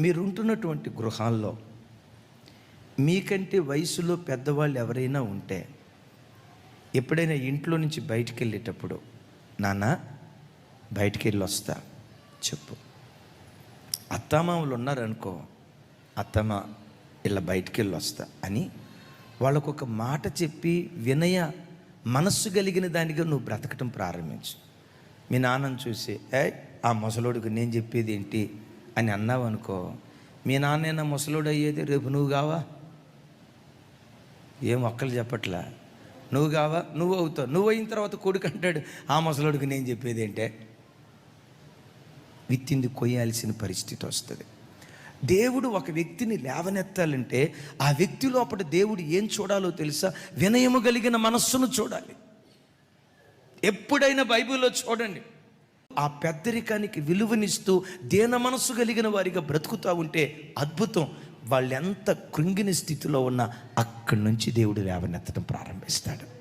మీరుంటున్నటువంటి గృహాల్లో మీకంటే వయసులో పెద్దవాళ్ళు ఎవరైనా ఉంటే ఎప్పుడైనా ఇంట్లో నుంచి బయటికి వెళ్ళేటప్పుడు నాన్న బయటికి వెళ్ళి వస్తా చెప్పు. అత్తమామలు ఉన్నారనుకో అత్తమ్మ ఇలా బయటికి వెళ్ళి వస్తా అని వాళ్ళకు ఒక మాట చెప్పి వినయ మనస్సు కలిగిన దానిగా నువ్వు బ్రతకటం ప్రారంభించు. మీ నాన్నను చూసి ఏ ఆ ముసలోడికి నేను చెప్పేది ఏంటి అని అన్నావనుకో మీ నాన్న ముసలోడు అయ్యేది రేపు నువ్వు కావా? ఏం ఒక్కలు చెప్పట్లా. నువ్వు కావా? నువ్వు అవుతావు. నువ్వు అయిన తర్వాత కొడుకు అంటాడు ఆ ముసలోడికి నేను చెప్పేది ఏంటే? విత్తింది కొయ్యాల్సిన పరిస్థితి వస్తుంది. దేవుడు ఒక వ్యక్తిని లేవనెత్తాలంటే ఆ వ్యక్తి లోపల దేవుడు ఏం చూడాలో తెలుసా? వినయము కలిగిన మనస్సును చూడాలి. ఎప్పుడైనా బైబిల్లో చూడండి. ఆ పెద్దరికానికి విలువనిస్తూ దేన మనస్సు కలిగిన వారిగా బ్రతుకుతూ ఉంటే అద్భుతం. వాళ్ళు ఎంత కృంగిన స్థితిలో ఉన్నా అక్కడి నుంచి దేవుడు లేవనెత్తడం ప్రారంభిస్తాడు.